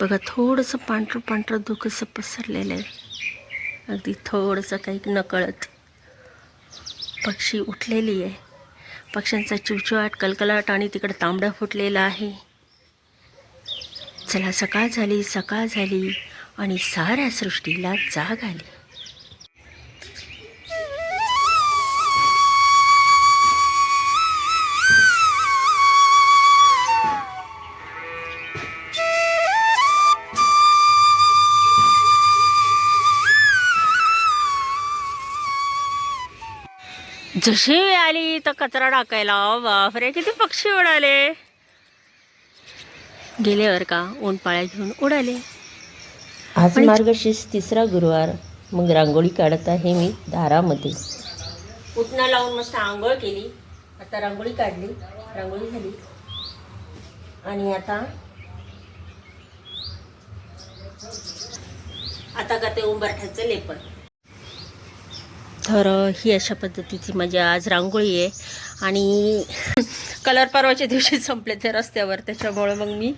बघा थोडंसं पांढरं पांढरं धुकंसं पसरलेलं आहे. अगदी थोडंसं काही नकळत. पक्षी उठलेली आहे. पक्ष्यांचा चिवचिवाट कलकलाट आणि तिकडं तांबडा फुटलेला आहे. चला सकाळ झाली सकाळ झाली आणि साऱ्या सृष्टीला जाग आली. जशी वेळ आली तर कचरा टाकायला. बापरे किती पक्षी उडाले. गेल्यावर का ऊन पाळ्या घेऊन उडाले. आज मार्गशीर्ष तिसरा गुरुवार. मग रांगोळी काढत आहे मी दारामध्ये. उठणं लावून मस्त आंघोळ केली. आता रांगोळी काढली. रांगोळी झाली. आणि आता आता करते उंबरठ्याचं लेपन तर ही अशा पद्धतीची माझी आज रांगोळी आहे. आणि कलर परवाच्या दिवशी संपले ते रस्त्यावर त्याच्यामुळे मग मी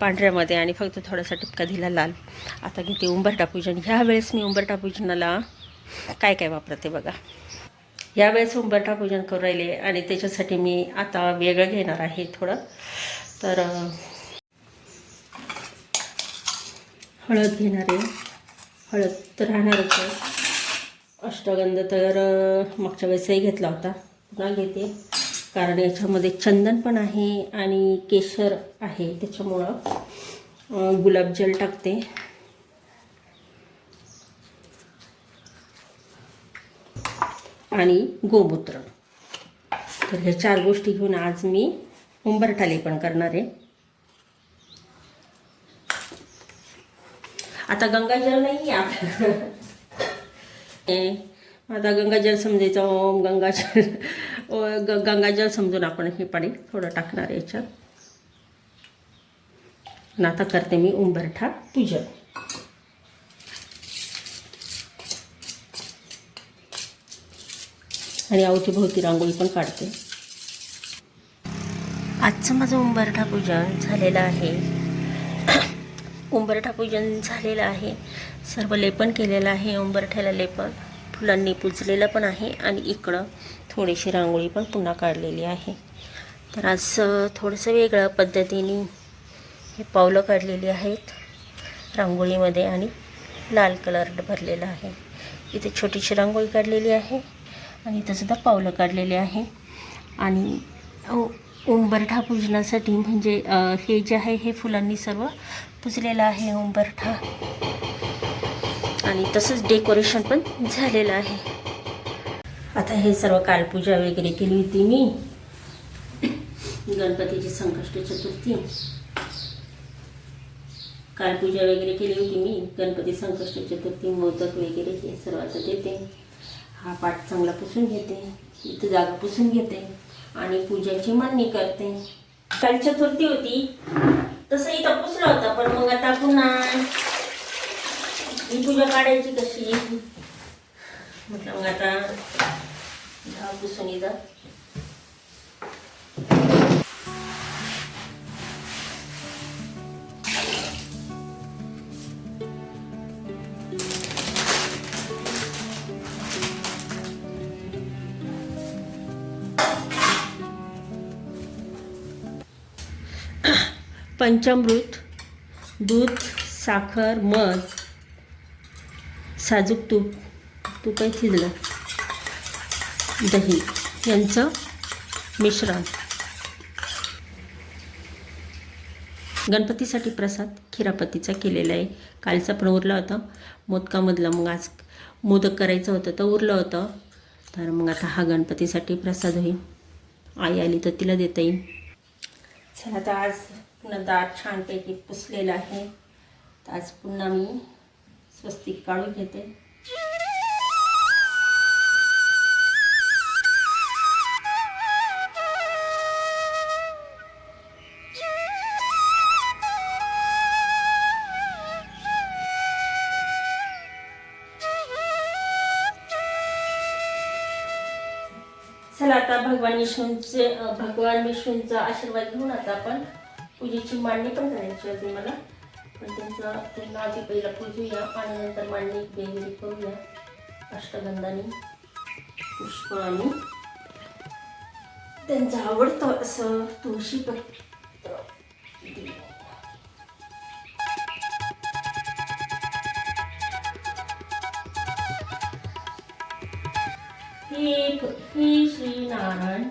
पांढऱ्यामध्ये आणि फक्त थोडासा टिपका दिला लाल. आता घेते उंबरठा पूजन. ह्या वेळेस मी उंबरठा पूजनाला काय काय वापरते बघा. यावेळेस उंबरठा पूजन करू राहिले आणि त्याच्यासाठी मी आता वेगळं घेणार आहे थोडं. तर हळद घेणार आहे. हळद तर राहणारच आहे. अष्टगंध तर मागच्या वेळेसही घेतला होता. पुन्हा घेते. कारण याच्यामध्ये चंदन पण आहे आणि केशर आहे त्याच्यामुळं गुलाबजल टाकते. आणि गोमूत्र. तर ह्या चार गोष्टी घेऊन आज मी उंबरठाले पण करणार आहे. आता गंगाजल नाही आहे आपलं. आता गंगाजल समजायचं ओम गंगाजल ग गंगाजल समजून आपण हे पाणी थोडं टाकणार आहे याच्यात. आणि आता करते मी उंबरठा पूजन. आणि अवतीभोवती रांगोळी पण काढते. आजचं माझं उंबरठा पूजन झालेलं आहे. उंबरठा पूजन झालेलं आहे. सर्व लेपन केलेलं आहे उंबरठ्याला लेपन. फुलांनी पुजलेलं पण आहे आणि इकडं थोडीशी रांगोळी पण पुन्हा काढलेली आहे. तर आज थोडंसं वेगळ्या पद्धतीने हे पावलं काढलेली आहेत. रांगोळीमध्ये आणि लाल कलर भरलेला आहे. इथे छोटीशी रांगोळी काढलेली आहे आणि इथं सुद्धा पावलं काढलेली आहे. आणि उंबरठा पूजनासाठी म्हणजे हे जे आहे हे फुलांनी सर्व पुजलेलं आहे उंबरठा. आणि तसंच डेकोरेशन पण झालेलं आहे. आता हे सर्व कालपूजा वगैरे केली होती मी. गणपतीची संकष्ट चतुर्थी. कालपूजा वगैरे केली होती मी. गणपती संकष्ट चतुर्थी मोदक वगैरे हे सर्व आता देते. हा पाठ चांगला पुसून घेते. इथं जागा पुसून घेते. आणि पूजाची मांडणी करते. काल चतुर्थी होती. तसं इथं पुसलं होतं पण मग आता पुन्हा ही पूजा काढायची कशी म्हटलं मग आता दहा पुसून इथं पंचामृत दूध साखर मध. साजूक तूप तूप आहे थिजलं दही यांचं मिश्रण. गणपतीसाठी प्रसाद खिरापतीचा केलेला आहे. कालचा पण उरला होता. मोदकामधला मग आज मोदक करायचं होतं तर उरलं होतं. तर मग आता हा गणपतीसाठी प्रसाद होईल. आई आली तर तिला देता येईल. चला आता आज पुन्हा दार छानपैकी पुसलेलं आहे. तर आज पुन्हा मी स्वस्तिक काढून घेते. चला आता भगवान विष्णूंचे भगवान विष्णूंचा आशीर्वाद घेऊन आता आपण पूजेची मांडणी पण करायची होती मला. पण त्यांचं त्यांना आधी पहिला पूजूया आणि नंतर मांडणी वगैरे करूया. अष्टगंधाने आणि त्यांचं आवडतं असं तुळशी पत्र हे श्री नारायण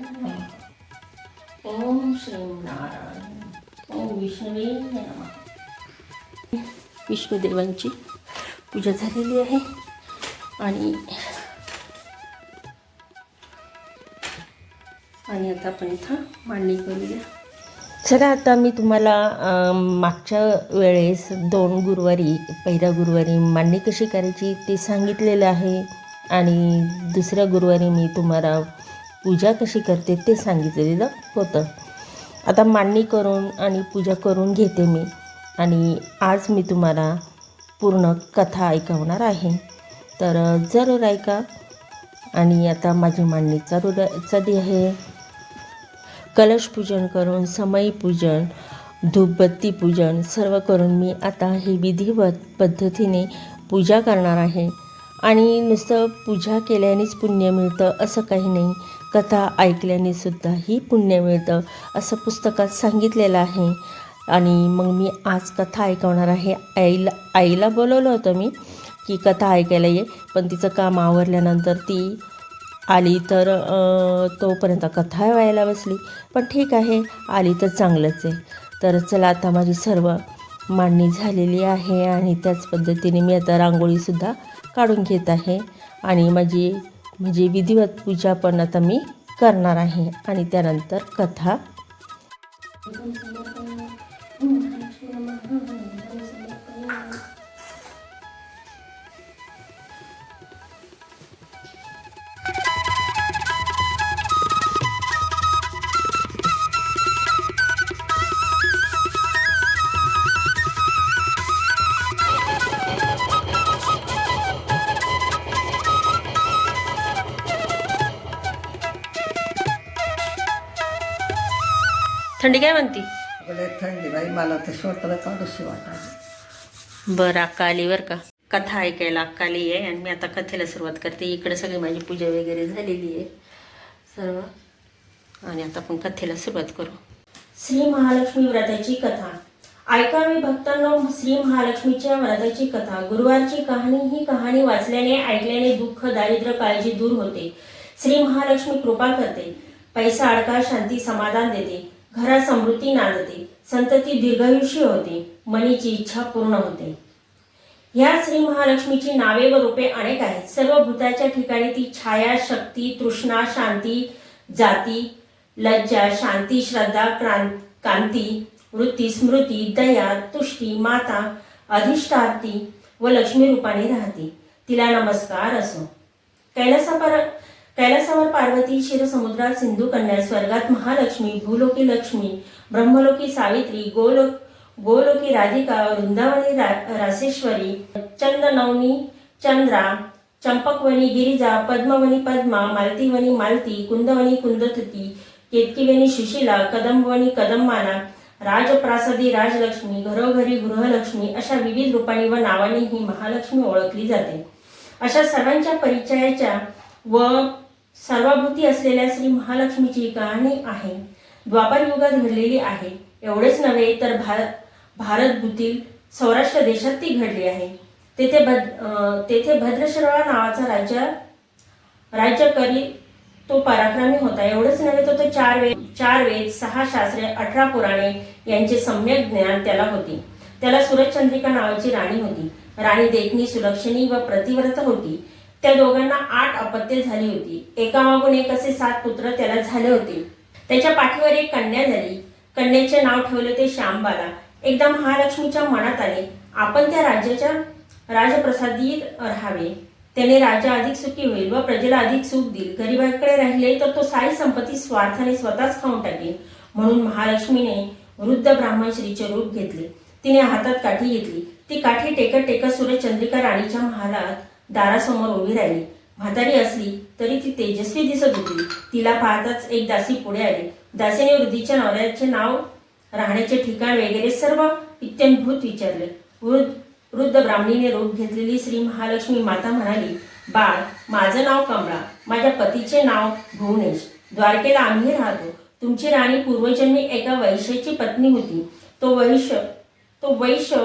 ओम श्री नारायण ओम विष्णवे नमः. विष्णुदेवांची पूजा झालेली आहे. आणि आणि आता आपण इथं मांडणी करूया. चला आता मी तुम्हाला मागच्या वेळेस दोन गुरुवारी पहिल्या गुरुवारी मांडणी कशी करायची ते सांगितलेलं आहे. आणि दुसऱ्या गुरुवारी मी तुम्हाला पूजा कशी करते ते सांगितलेलं होतं. आता मांडणी करून आणि पूजा करून घेते मी. आणि आज मी तुम्हाला पूर्ण कथा ऐकवणार आहे. तर जरूर ऐका. आणि आता माझी मांडणी चालू चालली आहे. कलशपूजन करून समई पूजन धूपबत्ती पूजन सर्व करून मी आता ही विधिवत पद्धतीने पूजा करणार आहे. आणि नुसतं पूजा केल्यानेच पुण्य मिळतं असं काही नाही. कथा ऐकल्याने सुद्धाही पुण्य मिळतं असं पुस्तकात सांगितलेलं आहे. आणि मग मी आज कथा ऐकवणार आहे. आईला आईला बोलवलं होतं मी की कथा ऐकायला ये पण तिचं काम आवरल्यानंतर ती आली तर तोपर्यंत कथा व्हायला बसली. पण ठीक आहे आली तर चांगलंच आहे. तर चला आता माझी सर्व मांडणी झालेली आहे आणि त्याच पद्धतीने मी आता रांगोळीसुद्धा काढून घेत आहे. आणि माझी म्हणजे विधिवत पूजा पण आता मी करणार आहे. आणि त्यानंतर कथा. थंडी काय म्हणती? थंडी बाई मला तर स्वतःला काढूशी वाटायची बरं अक्का आली बरं का? कथा ऐकायला अक्का आली आहे आणि मी आता कथेला सुरुवात करते. इकडे सगळी माझी पूजा वगैरे झालेली आहे सर्व. आणि आता आपण कथेला सुरुवात करू. श्री महालक्ष्मी व्रताची कथा. ऐकावी भक्तांनो श्री महालक्ष्मीच्या व्रताची कथा. गुरुवारची कहाणी ही कहाणी वाचल्याने ऐकल्याने दुःख दारिद्र्य काळजी दूर होते. श्री महालक्ष्मी कृपा करते. पैसा अडका शांती समाधान देते. घरात समृद्धी नांदते. संतती दीर्घायुषी होते. मनीची इच्छा पूर्ण होते. ह्या श्री महालक्ष्मीची नावे व रूपे अनेक आहेत. सर्व भूताच्या ठिकाणी ती छाया शक्ती तृष्णा शांती जाती लज्जा शांती श्रद्धा क्रां कांती वृत्ती स्मृती दया तुष्टी माता अधिष्ठार्थी व लक्ष्मी रूपाने राहते. तिला नमस्कार असो. कैलासापर कैलासावर पार्वती क्षीरसमुद्रात सिंधू कन्या स्वर्गात महालक्ष्मी भूलोकी लक्ष्मी ब्रह्मलोकी सावित्री गोलोक गोलोकी राधिका वृंदावनी रा, रासेश्वरी चंदनवनी चंद्रा चंपकवनी गिरिजा पद्मवनी पद्मा मालतीवनी मालती कुंदवनी कुंदतुती केतकीवनी सुशिला कदंबवनी कदंबाना राजप्रासादी राजलक्ष्मी घरोघरी गृहलक्ष्मी अशा विविध रूपांनी व नावांनी ही महालक्ष्मी ओळखली जाते. अशा सर्वांच्या परिचयाच्या व सर्वाभूती असलेल्या श्री महालक्ष्मीची कहाणी आहे. द्वापर युगात घडलेली आहे. एवढेच नव्हे तर भार भारतभूतील सौराष्ट्र देशात ती घडली आहे. तेथे भद तेथे भद्रश्रवा नावाचा राज्य राज्य करी तो पराक्रमी होता. एवढंच नव्हे तर तो चार वेद चार वेद सहा शास्त्रे अठरा पुराणे यांचे सम्यक ज्ञान त्याला होते. त्याला सूरजचंद्रिका नावाची राणी होती. राणी देखणी सुलक्षणी व प्रतिव्रत होती. त्या दोघांना आठ अपत्ये झाली होती. एकामागून एक असे सात पुत्र त्याला झाले होते. त्याच्या पाठीवर एक कन्या झाली. कन्याचे नाव ठेवले ते श्यामबाला. एकदा महालक्ष्मीच्या मनात आले आपण त्या राज्याच्या राजप्रसादीत राहावे. त्याने राजा अधिक सुखी होईल व प्रजेला अधिक सुख देईल. गरिबाकडे राहिले तर तो सारी संपत्ती स्वार्थाने स्वतःच खाऊन टाकेल. म्हणून महालक्ष्मीने वृद्ध ब्राह्मण श्रीचे रूप घेतले. तिने हातात काठी घेतली. ती काठी टेकत टेकत सूर्यचंद्रिका राणीच्या महालात दारासमोर उभी राहिली. म्हातारी असली तरी ती तेजस्वी दिसत होती. तिला पाहताच एक दासी पुढे आली. दासीने वृद्धीच्या नवऱ्याचे नाव राहण्याचे ठिकाण वगैरे सर्व इत्यंभूत विचारले. वृद्ध वृद्ध ब्राह्मणीने रूप घेतलेली श्री महालक्ष्मी माता म्हणाली बाळ माझं नाव कमळा. माझ्या पतीचे नाव भुवनेश. द्वारकेला आम्ही राहतो. तुमची राणी पूर्वजन्मी एका वैश्याची पत्नी होती. तो वैश्य तो वैश्य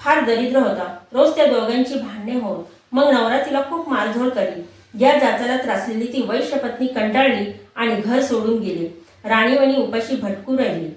फार दरिद्र होता. रोज त्या दोघांची भांडणे होत मग नवरा तिला खूप मारझोड करी या जाचाला त्रासलेली ती वैश्य पत्नी कंटाळली आणि घर सोडून गेली. राणीवणी उपाशी भटकू राहिली.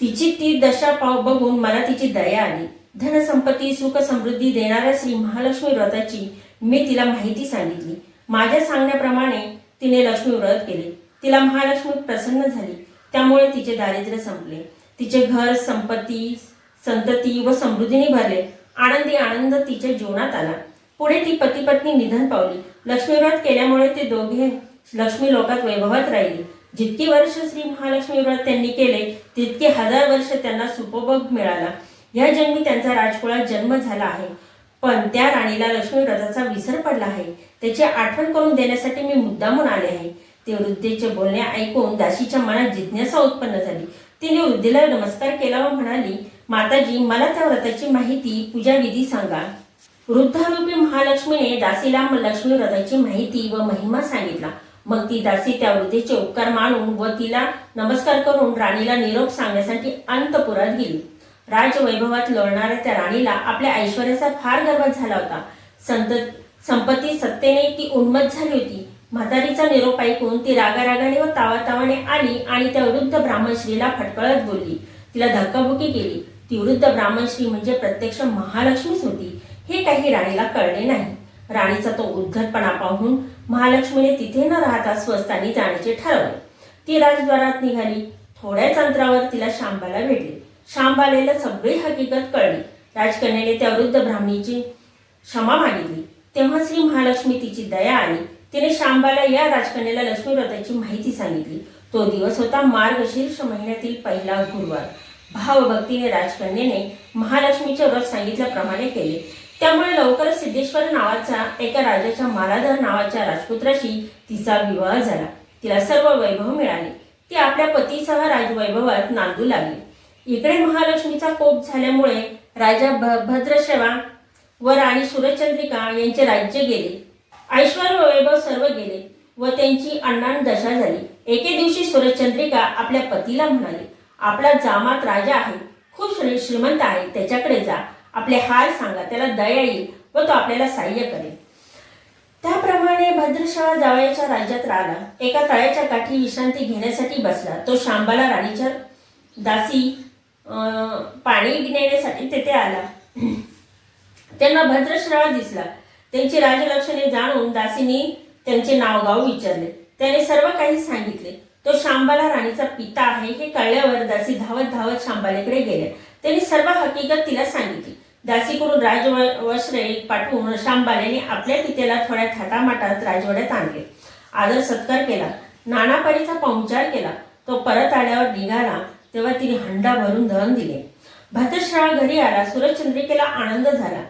तिची ती दशा पाव बघून मला तिची दया आली. धनसंपत्ती सुख समृद्धी देणाऱ्या श्री महालक्ष्मी व्रताची मी तिला माहिती सांगितली. माझ्या सांगण्याप्रमाणे तिने लक्ष्मी व्रत केले. तिला महालक्ष्मी प्रसन्न झाली. त्यामुळे तिचे दारिद्र्य संपले. तिचे घर संपत्ती संतती व समृद्धीने भरले. आनंदी आनंद तिच्या जीवनात आला. पुढे ती पती पत्नी निधन पावली. लक्ष्मीव्रत केल्यामुळे ते दोघे लक्ष्मी लोकात वैभवात राहिली. जितकी वर्ष श्री महालक्ष्मी व्रत त्यांनी केले तितके हजार वर्ष त्यांना सुपभोग मिळाला. या जन्मी त्यांचा राजकुळात जन्म झाला आहे. पण त्या राणीला लक्ष्मी व्रताचा विसर पडला आहे. त्याची आठवण करून देण्यासाठी मी मुद्दामून आले आहे. ते वृद्धेचे बोलणे ऐकून दाशीच्या मनात जिज्ञासा उत्पन्न झाली. तिने वृद्धीला नमस्कार केला व म्हणाली माताजी मला त्या व्रताची माहिती पूजाविधी सांगा. वृद्धारूपी महालक्ष्मीने दासीला लक्ष्मी हृदयाची माहिती व महिमा सांगितला. मग ती दासी त्या वृद्धेचे उपकार मानून व तिला नमस्कार करून राणीला निरोप सांगण्यासाठी अंतपुरात गेली. राजवैभवात लोळणाऱ्या त्या राणीला आपल्या ऐश्वर्याचा फार गर्व झाला होता. संत संपत्ती सत्तेने ती उन्मत झाली होती. म्हातारीचा निरोप ऐकून ती रागारागाने व तावातावाने आली आणि त्या वृद्ध ब्राह्मण स्त्रीला फटकळत बोलली. तिला धक्काबुकी केली. ती वृद्ध ब्राह्मण म्हणजे प्रत्यक्ष महालक्ष्मीच होती. हे काही राणीला कळले नाही. राणीचा तो उद्धटपणा पाहून महालक्ष्मीने तिथे न राहता स्वस्तानी जाण्याचे ठरवले. ती राजद्वारात निघाली. थोड्याच अंतरावर तिला शांबाला भेटली. शांबालेला सगळी हकीकत कळली. राजकन्याने त्या वृद्ध ब्राह्मणीची क्षमा मागितली. तेव्हा श्री महालक्ष्मी तिची दया आली. तिने शांबाला या राजकन्याला लक्ष्मी व्रताची माहिती सांगितली. तो दिवस होता मार्गशीर्ष महिन्यातील पहिला गुरुवार. भावभक्तीने राजकन्याने महालक्ष्मीचे व्रत सांगितल्याप्रमाणे केले. त्यामुळे लवकरच सिद्धेश्वर नावाचा एका राजाच्या मालाधर नावाच्या राजपुत्राशी तिचा विवाह झाला. तिला सर्व वैभव मिळाले. ती आपल्या पतीसह राजवैभवात नांदू लागली. इकडे महालक्ष्मीचा कोप झाल्यामुळे राजा भ- भद्रश्रवा व राणी सुरचंद्रिका यांचे राज्य गेले. ऐश्वर व वैभव सर्व गेले व त्यांची अण्णान दशा झाली. एके दिवशी सुरचंद्रिका आपल्या पतीला म्हणाली आपला जामात राजा आहे. खूप श्री- श्रीमंत आहे. त्याच्याकडे जा. आपले हाल सांगा त्याला दया येईल व तो आपल्याला सहाय्य करेल. त्याप्रमाणे भद्रशाळा जावयाच्या राज्यात राहिला. एका तळ्याच्या काठी विश्रांती घेण्यासाठी बसला. तो शांबाला राणीच्या दासी पाणी नेण्यासाठी तेथे आला. त्यांना भद्रश्राव दिसला. त्यांची राजलक्षणे जाणून दासीने त्यांचे नाव गाव विचारले. त्याने सर्व काही सांगितले. तो शांबाला राणीचा पिता आहे हे कळल्यावर दासी धावत धावत शांबालेकडे गेले. त्यांनी सर्व हकीकत तिला सांगितली. दासीकडून राजवस्त्रे पाठवून शांबालेने आपल्या पितेला थोड्या थाटामाटात राजवाड्यात आणले. आदर सत्कार केला. नानापारीचा पाहुणचार केला. तो परत आल्यावर निघाला. तेव्हा तिने हंडा भरून धन दिले. भातशाळा घरी आला. सूरजचंद्रिकेला आनंद झाला.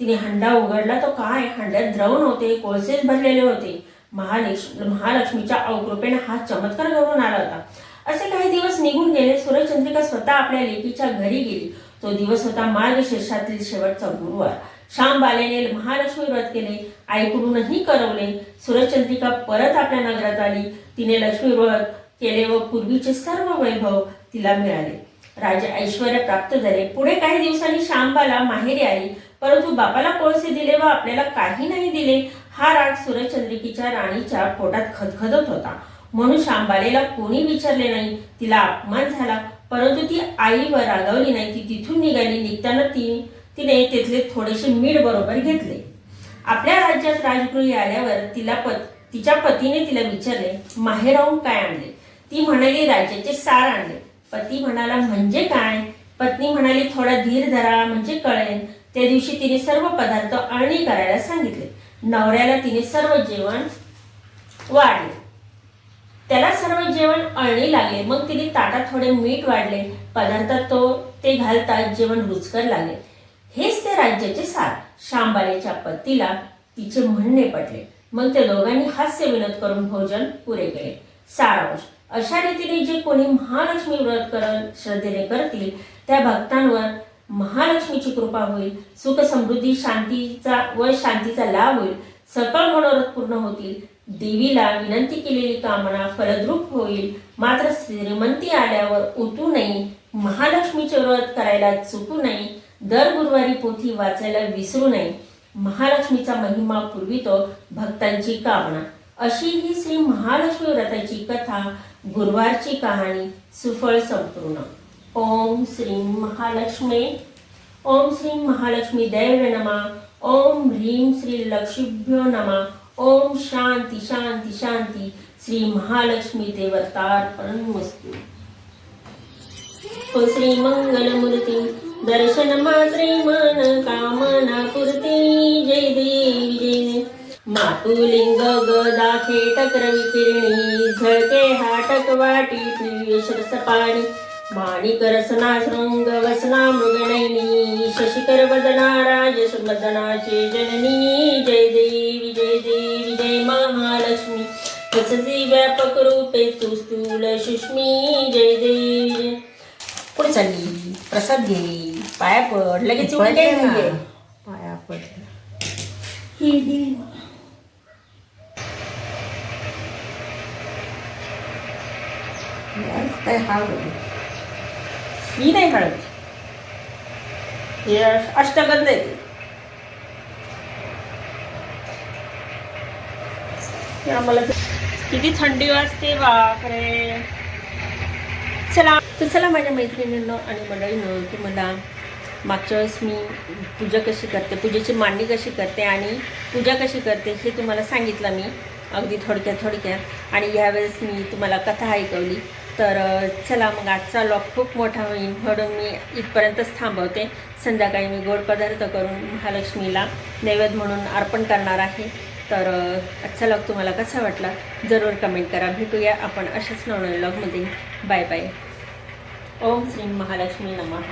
तिने हंडा उघडला. तो काय? हंड्यात द्रव नव्हते कोळसेच भरलेले होते. महालक्ष महालक्ष्मीच्या अवकृपेने हा चमत्कार घडून आला होता. असे काही दिवस निघून गेले. सूरजचंद्रिका स्वतः आपल्या लेकीच्या घरी गेली. तो दिवस होता मार्गशीर्षातील शेवटचा गुरुवार. श्याम बालेने महालक्ष्मी व्रत केले आईकडूनही करवले. सुरचंद्रिका परत आपल्या नगरात आली. तिने लक्ष्मी व्रत केले व पूर्वीचे सर्व वैभव तिला मिळाले. राजे ऐश्वर प्राप्त झाले. पुढे काही दिवसांनी श्यामबाला माहेरी आली. परंतु बापाला कोळसे दिले व आपल्याला काही नाही दिले. हा राग सुरचंद्रिकेच्या राणीच्या पोटात खदखदत होता. म्हणून श्यामबालेला कोणी विचारले नाही. तिला अपमान झाला. परंतु ती आईवर रागावली नाही. ती तिथून निघाली. निघताना ती तिने तिथले थोडेसे मीठ बरोबर घेतले. आपल्या राज्यात राजगृही आल्यावर तिला पत तिच्या पतीने तिला विचारले माहेराहून काय आणले? ती म्हणाली राज्याचे सार आणले. पती म्हणाला म्हणजे काय? पत्नी म्हणाली थोडा धीर धरा म्हणजे कळेल. त्या दिवशी तिने सर्व पदार्थ अळणी करायला सांगितले. नवऱ्याला तिने सर्व जेवण वाढले. त्याला सर्व जेवण अळणी लागले. मग तिने ताटात थोडे मीठ वाढले. पदार्थात तो ते घालतात जेवण रुचकर लागले. हेच ते राज्याचे सार. शांबालेच्या पतीला तिचे म्हणणे पटले. मग त्या दोघांनी हास्य विनोद करून भोजन पुरे केले. सारांश अशा रीतीने जे कोणी महालक्ष्मी व्रत करत श्रद्धेने करतील त्या भक्तांवर महालक्ष्मीची कृपा होईल सुख समृद्धी शांतीचा व शांतीचा लाभ होईल सकळ मनोरथ पूर्ण होतील. देवीला विनंती केलेली कामना फलद्रूप होईल. मात्र श्रीमंती आल्यावर उतू नये. महालक्ष्मीचे व्रत करायला चुकू नये. दर गुरुवारी पोथी वाचायला विसरू नये. महालक्ष्मीचा महिमा पूर्वितो भक्तांची कामना. अशी ही श्री महालक्ष्मी व्रताची कथा गुरुवारची कहाणी सुफळ संपूर्ण. ओम श्री महालक्ष्मी. ओम श्री महालक्ष्मी. दैव नमा. ओम ह्रीं श्री लक्ष्मीभ्यो नमा। ओम शांती शांती शांती। श्री महालक्ष्मी देवतार्पणमस्तु। ओ श्री मंगलमूर्ती दर्शन मात्रे मन कामना पूर्ती। जय देवी जय। मातुलिंग गदा खेटक रवी किरणी झळके हाटक वाटी पिव्य सपाणी माणिक रसना शृंग वसना मृगणैनी शशिकर वदना राजस वदनाचे जननी जय देवी जय देवी जय महालक्ष्मी। वसती व्यापक रूपे तू स्थूल सुष्मी जय देवी पुढे चालली? प्रसाद घे पाया पड लगेच म्हणजे. पाया पडले ही देवी. काय ही नाही हळद. हे अष्टगंध आहे आम्हाला किती थंडी वाजते बापरे. चला. तर चला माझ्या मैत्रिणींनो आणि मंडळींनो मला मागच्या वेळेस मी पूजा कशी करते पूजेची मांडणी कशी करते आणि पूजा कशी करते हे तुम्हाला सांगितलं मी अगदी थोडक्यात थोडक्यात. आणि यावेळेस मी तुम्हाला कथा ऐकवली. तर चला मग आजचा लॉक खूप मोठा होईल. म्हणून मी इथपर्यंतच थांबवते. संध्याकाळी मी गोड पदार्थ करून महालक्ष्मीला नैवेद्य म्हणून अर्पण करणार आहे. तर आजचा लॉग तुम्हाला कसा वाटला? जरूर कमेंट करा. भेटूया आपण अशाच नवनवीन लॉगमध्ये बाय बाय. ओम श्री महालक्ष्मी नमः.